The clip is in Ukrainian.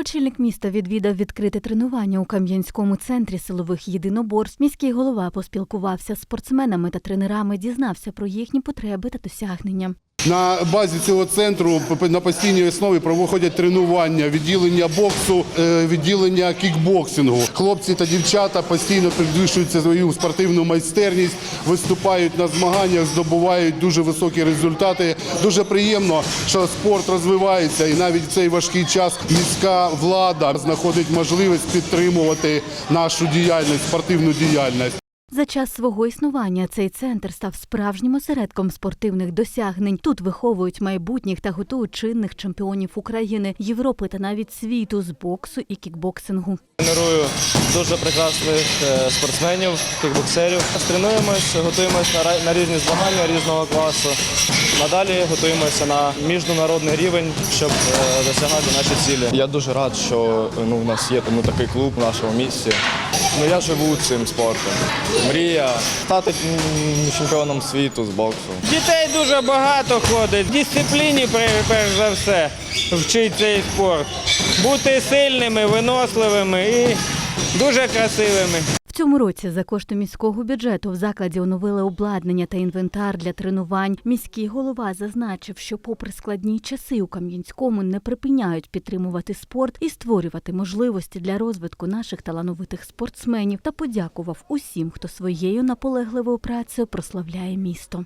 Очільник міста відвідав відкрите тренування у Кам'янському центрі силових єдиноборств. Міський голова поспілкувався з спортсменами та тренерами, дізнався про їхні потреби та досягнення. На базі цього центру на постійній основі проходять тренування, відділення боксу, е, відділення кікбоксингу. Хлопці та дівчата постійно підвищують свою спортивну майстерність, виступають на змаганнях, здобувають дуже високі результати. Дуже приємно, що спорт розвивається, і навіть в цей важкий час міська влада знаходить можливість підтримувати нашу діяльність, спортивну діяльність. За час свого існування цей центр став справжнім осередком спортивних досягнень. Тут виховують майбутніх та готують чинних чемпіонів України, Європи та навіть світу з боксу і кікбоксингу. Треную дуже прекрасних е, спортсменів, кікбоксерів. Тренуємось, готуємось на різні змагання різного класу. Надалі готуємося на міжнародний рівень, щоб е, досягати наші цілі. Я дуже рад, що ну, у нас є ну, такий клуб в нашому місті. Ну, я живу цим спортом. Мрія стати чемпіоном світу з боксу. Дітей дуже багато ходить. Дисципліні перш за все вчить цей спорт. Бути сильними, виносливими і дуже красивими. Цьому році за кошти міського бюджету в закладі оновили обладнання та інвентар для тренувань. Міський голова зазначив, що, попри складні часи у Кам'янському не припиняють підтримувати спорт і створювати можливості для розвитку наших талановитих спортсменів та подякував усім, хто своєю наполегливою працею прославляє місто.